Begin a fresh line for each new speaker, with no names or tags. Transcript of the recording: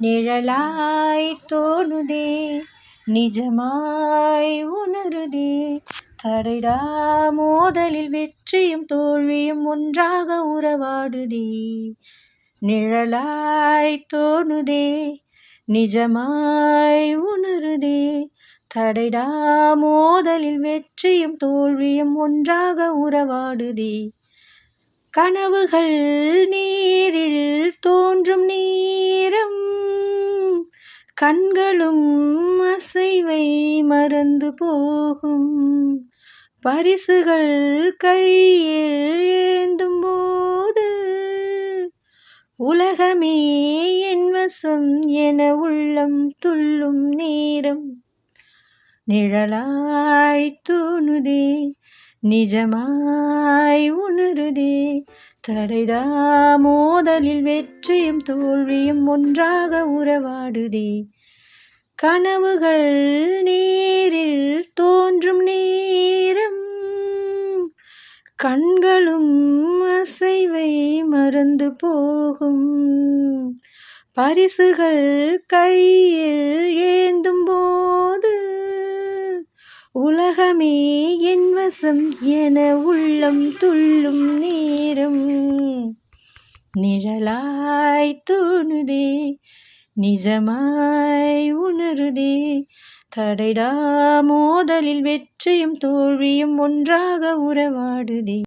நிழலாய் தோணுதே நிஜமாய் உணருதே. தடைடா மோதலில் வெற்றியும் தோல்வியும் ஒன்றாக உறவாடுதே. நிழலாய் தோணுதே நிஜமாய் உணருதே. தடைடா மோதலில் வெற்றியும் தோல்வியும் ஒன்றாக உறவாடுதே. கனவுகள் நீரில் தோன்றும் நீ கண்களும் அசைவை மறந்து போகும். பரிசுகள் கையில் ஏந்தும் போது உலகமே என் வசம் என உள்ளம் துள்ளும் நேரம். நிழலாய் தோணுதே நிஜமாய் உணருதே. தடைதா மோதலில் வெற்றியும் தோல்வியும் ஒன்றாக உறவாடுதே. கனவுகள் நீரில் தோன்றும் நேரம் கண்களும் அசைவை மறந்து போகும். பரிசுகள் கையில் ஏந்தும் போது உலகமே என் வசம் என உள்ளம் துள்ளும் நேரம். நிழலாய் தோணுதே நிஜமாய் உணருதே தடைடா மோதலில் வெற்றியும் தோல்வியும் ஒன்றாக உறவாடுதே.